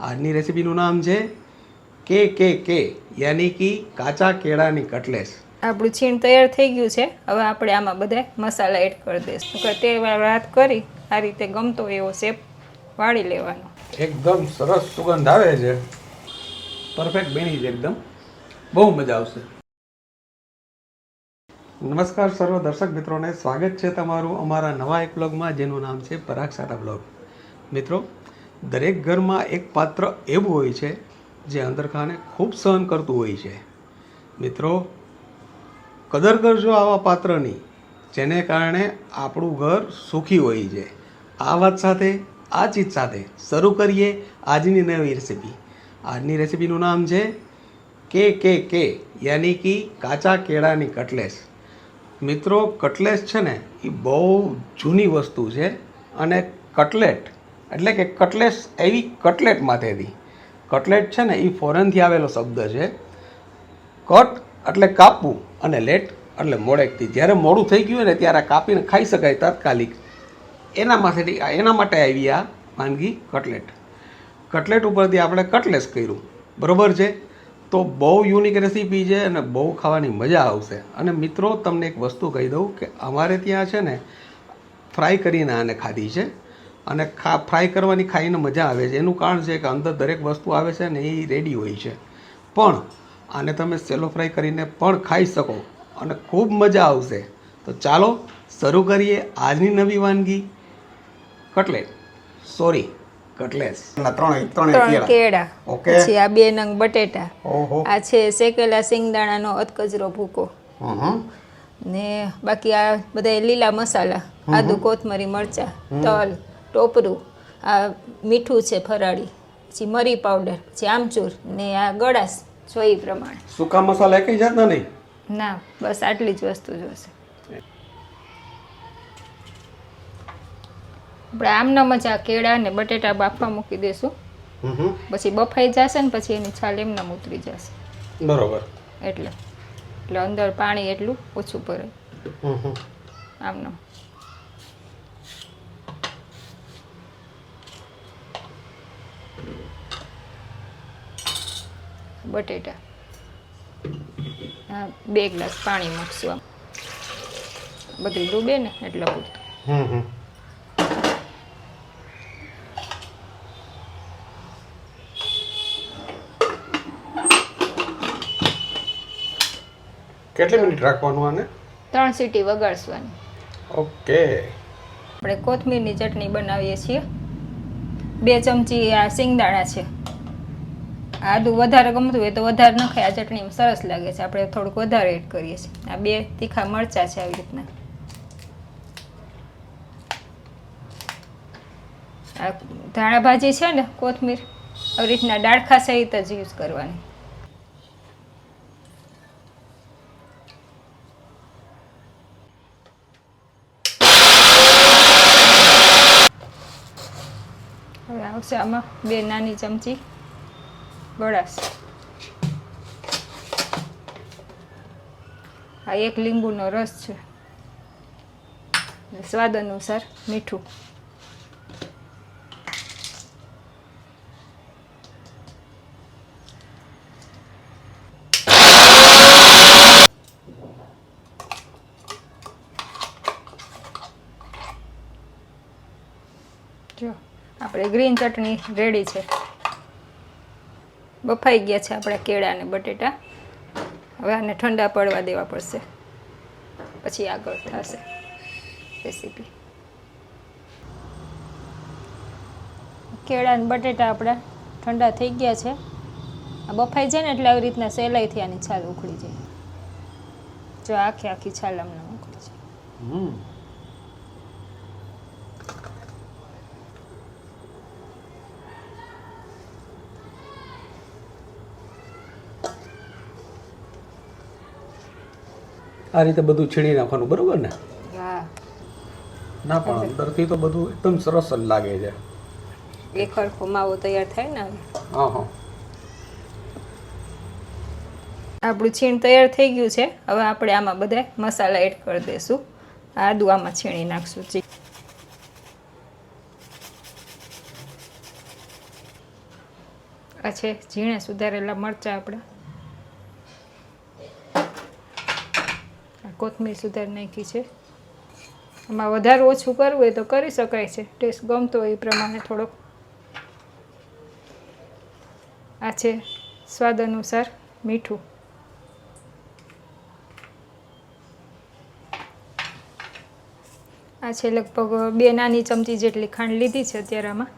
આજની રેસીપીનું નામ છે કે કે કે યાની કે કાચા કેળાની કટલેસ. આપણું છીણ તૈયાર થઈ ગયું છે. હવે આપણે આમાં બધા મસાલા એડ કરી દઈશું. તે વાત કરી આ રીતે ગમતો એવો શેપ વાળી લેવાનો. એકદમ સરસ સુગંધ આવે છે. પરફેક્ટ બની છે એકદમ. બહુ મજા આવશે. નમસ્કાર સર્વ દર્શક મિત્રોને. સ્વાગત છે તમારું અમારા નવા એક બ્લોગમાં જેનું નામ છે પરાગ સારા બ્લોગ મિત્રો દરેક ઘરમાં એક પાત્ર એવું હોય છે જે અંદરખાને ખૂબ સહન કરતું હોય છે. મિત્રો, કદર કરજો આવા પાત્રની, જેને કારણે આપણું ઘર સુખી હોય છે. આ વાત સાથે, આ ચીજ સાથે શરૂ કરીએ આજની નવી રેસીપી. આજની રેસીપીનું નામ છે, કે કે કે, યાની કે કાચા કેળાની કટલેસ. મિત્રો, કટલેસ છે ને, એ બહુ જૂની વસ્તુ છે અને કટલેટ એટલે કે કટલેસ, એવી કટલેટ માથેથી કટલેટ છે ને, એ ફોરેનથી આવેલો શબ્દ છે. કટ એટલે કાપવું અને લેટ એટલે મોડેકથી. જ્યારે મોડું થઈ ગયું ને, ત્યારે કાપીને ખાઈ શકાય તાત્કાલિક. એના માટેથી એના માટે આવી આ વાનગી કટલેટ. કટલેટ ઉપરથી આપણે કટલેસ કર્યું. બરાબર છે? તો બહુ યુનિક રેસીપી છે અને બહુ ખાવાની મજા આવશે. અને મિત્રો, તમને એક વસ્તુ કહી દઉં કે અમારે ત્યાં છે ને, ફ્રાય કરીને આને ખાધી છે. અને ખા ફ્રાય કરવાની ખાઈને મજા આવે છે. એનું કારણ છે કે અંદર દરેક વસ્તુ આવે છે ને એ રેડી હોય છે. પણ આને તમે સેલો ફ્રાય કરીને પણ ખાઈ શકો અને ખૂબ મજા આવશે. તો ચાલો શરૂ કરીએ આજની નવી વાનગી. કટલેટ. સોરી કટલેસ ત્રણ ત્રણ કેળા. ઓકે. પછી આ બે નંગ બટેટા. આ છે શેકેલા સિંગદાણાનો અધકચરો ભૂકો. ને બાકી આ બધા લીલા મસાલા. આદુ કોથમરી મરચાં તલ. ટોપરું આ મીઠું છે ફરાળી પછી મરી પાવડર પછી આમચૂર ને આ ગળાશ જોઈ પ્રમાણે. સૂકા મસાલા એકઈ જાતના નહીં? ના બસ આટલી જ વસ્તુ જોશે આપણે આમનામ જ આ કેળા ને બટેટા બાફવા મૂકી દેશું. પછી બફાઈ જશે ને પછી એની છાલ એમનામ ઉતરી જશે. બરોબર. એટલે એટલે અંદર પાણી એટલું ઓછું પડે આમનામ બટેટા. હા બે ગ્લાસ પાણી મૂકશું આમ. બધું ડૂબે ને એટલે પૂરતું. કેટલી મિનિટ રાખવાનું આને? ત્રણ સીટી વગાડવાની. ઓકે. આપણે કોથમીરની ચટણી બનાવીએ છીએ. બે ચમચી આ સિંગદાણા છે. આદું વધારે ગમતું હોય તો વધારે નખાય. આ ચટણીમાં સરસ લાગે છે. આપણે થોડુંક વધારે એડ કરીએ છીએ. આ બે તીખા મરચા છે આવી રીતના. આ ધાણા ભાજી છે ને, કોથમીર, આવી રીતના ડાળખા સહિત જ યુઝ કરવાની. આવશે આમાં બે નાની ચમચી. ગળાશ. આ એક લીંબુનો રસ છે. સ્વાદ અનુસાર મીઠું. જો, આપણે ગ્રીન ચટણી રેડી છે. બફાઈ ગયા છે આપણા કેળા અને બટેટા. હવે આને ઠંડા પડવા દેવા પડશે. પછી આગળ થશે રેસીપી. કેળા અને બટેટા આપણા ઠંડા થઈ ગયા છે. આ બફાઈ જાય ને એટલે આવી રીતના સહેલાઈથી આની છાલ ઉખડી જાય. જો આખી આખી છાલ અમને ઉખડી જાય આ રીતે બધું છીણી નાખવાનું બરોબર ને? ના પણ અંદરથી તો બધું એકદમ સરસ જ લાગે છે. એક હરખો માવો તૈયાર થાય ને હા હા. આપણું છીણ તૈયાર થઈ ગયું છે. હવે આપણે આમાં બધા મસાલા એડ કરી દઈશું આદુ આમાં છીણી નાખશું. આ છે ઝીણે સુધારેલા મરચાં આપણા. કોથમીર સુધારી નાખી છે. આમાં વધારે ઓછું કરવું હોય તો કરી શકાય છે. ટેસ્ટ ગમતો હોય એ પ્રમાણે થોડોક. આ છે સ્વાદ અનુસાર મીઠું. આ છે લગભગ બે નાની ચમચી જેટલી ખાંડ લીધી છે અત્યારે આમાં.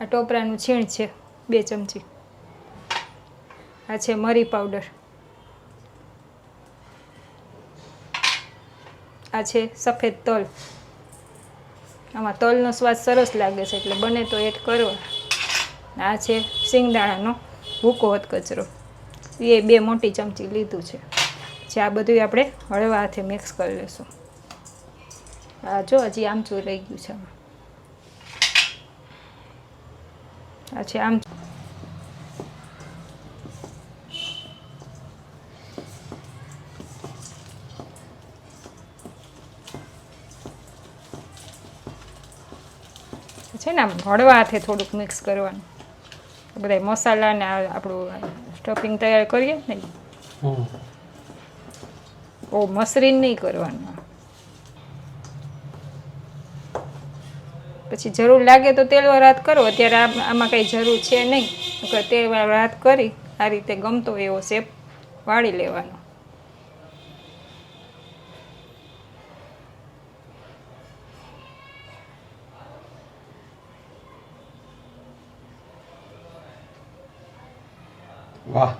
આ ટોપરાનું છીણ છે બે ચમચી. આ છે મરી પાવડર. આ છે સફેદ તલ. આમાં તલનો સ્વાદ સરસ લાગે છે, એટલે બને તો એડ કરવા આ છે સિંગદાણાનો ભૂકો કચરો. એ બે મોટી ચમચી લીધું છે. જે આ બધું આપણે હળવા હાથે મિક્સ કરી લઈશું આ જો હજી આમચૂર રહી ગયું છે આ છે આમ છે ને આમ હળવા હાથે થોડુંક મિક્સ કરવાનું. બધા મસાલા ને આપણું સ્ટફિંગ તૈયાર કરીએ ને. ઓ મસરીન નહીં કરવાનું. પછી જરૂર લાગે તો તેલ રાત કરો. અત્યારે આમાં કંઈ જરૂર છે નહીં. નકર તેલ રાત કરી આ રીતે ગમતો એવો શેપ વાળી લેવાનો. વાહ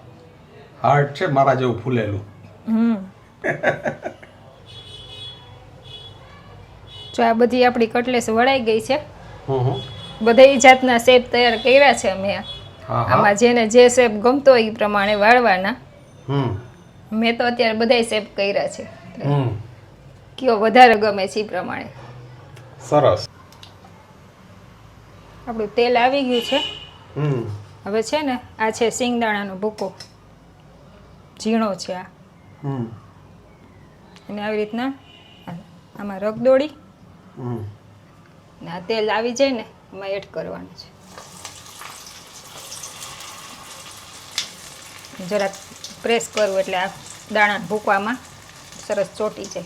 હાર્ટ છે મારા જેવું ફૂલેલું. હમ. જો આ બધી આપણી કટલેસ વળાઈ ગઈ છે. બધી જાતના શેપ તૈયાર કર્યા છે અમે. આમાં જેને જે શેપ ગમતો હોય એ પ્રમાણે વાળવાના. મેં તો અત્યારે બધાય શેપ કર્યા છે. કયો વધારે ગમે છે એ પ્રમાણે. સરસ. આપણું તેલ આવી ગયું છે. હવે છે ને આ છે સિંગદાણાનો ભૂકો. ઝીણો છે આ. હમ. અને આવી રીતના આમાં રગદોડી હમ. ને આ તેલ આવી જાય ને એમાં એડ કરવાનું છે. જરાક પ્રેસ કરવું એટલે આ દાણા ભૂકવામાં સરસ ચોટી જાય.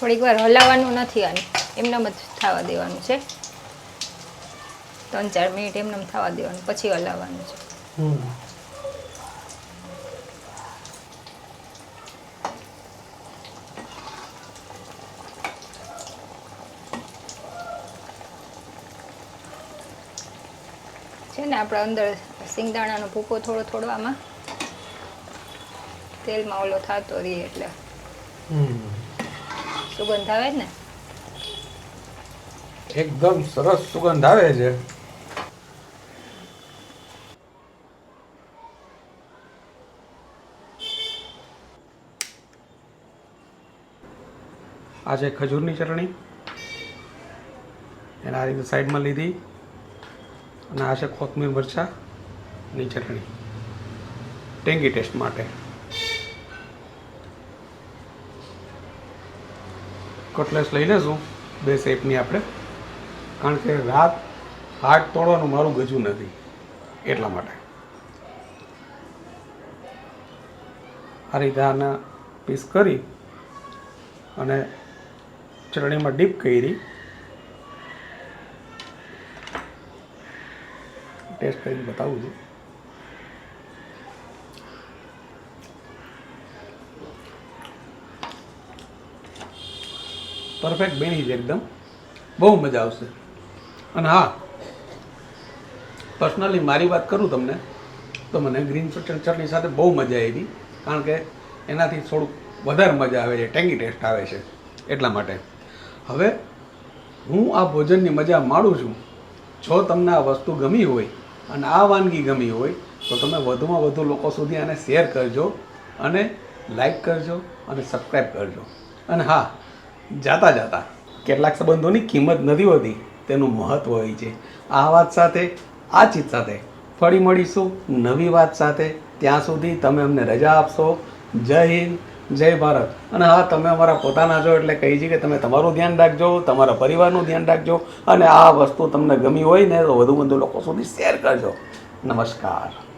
થોડીક વાર હલાવવાનું નથી આને. એમનેમ જ થવા દેવાનું છે. ત્રણ ચાર મિનિટ એમને થવા દેવાનું પછી હલાવવાનું છે. છે ને આપણે અંદર સિંગદાણાનો ભૂકો થોડો થોડો આમાં તેલમાં ઓલો થતો રહીએ એટલે. હમ. સુગંધ આવે ને? એકદમ સરસ સુગંધ આવે છે. આ છે ખજૂરની ચટણી. એને આ રીતે સાઈડમાં લીધી. અને આ છે કોથમીર મરચાની ચટણી. ટેંગી ટેસ્ટ માટે. કટલેસ લઈ લેશું બે શેપની આપણે. કારણ કે રાત હાથ તોડવાનું મારું ગજું નથી, એટલા માટે. આ રીતે આના પીસ કરી અને ચટણીમાં ડીપ કરી. ટેસ્ટ કરીને બતાવું છું. પરફેક્ટ બની છે એકદમ. બહુ મજા આવશે. અને હા પર્સનલી મારી વાત કરું તમને, તો મને ગ્રીન ચટણી સાથે બહુ મજા આવી કારણ કે એનાથી થોડુંક વધારે મજા આવે છે ટેંગી ટેસ્ટ આવે છે, એટલા માટે. હવે હું આ ભોજનની મજા માણું છું. જો તમને આ વસ્તુ ગમી હોય અને આ વાનગી ગમી હોય, તો તમે વધુમાં વધુ લોકો સુધી આને શેર કરજો અને લાઈક કરજો અને સબસ્ક્રાઈબ કરજો. અને હા જાતા જાતા. કેટલાક સંબંધોની કિંમત નથી હોતી, તેનું મહત્ત્વ હોય છે. આ વાત સાથે, આ ચીજ સાથે ફરી મળીશું નવી વાત સાથે. ત્યાં સુધી તમે અમને રજા આપશો. જય હિન્દ, જય ભારત. અને હા, તમે અમારા પોતાના છો એટલે કહી છે કે તમે તમારું ધ્યાન રાખજો, તમારા પરિવારનું ધ્યાન રાખજો. અને આ વસ્તુ તમને ગમી હોય ને, તો વધુ વધુ લોકો સુધી શેર કરજો. નમસ્કાર.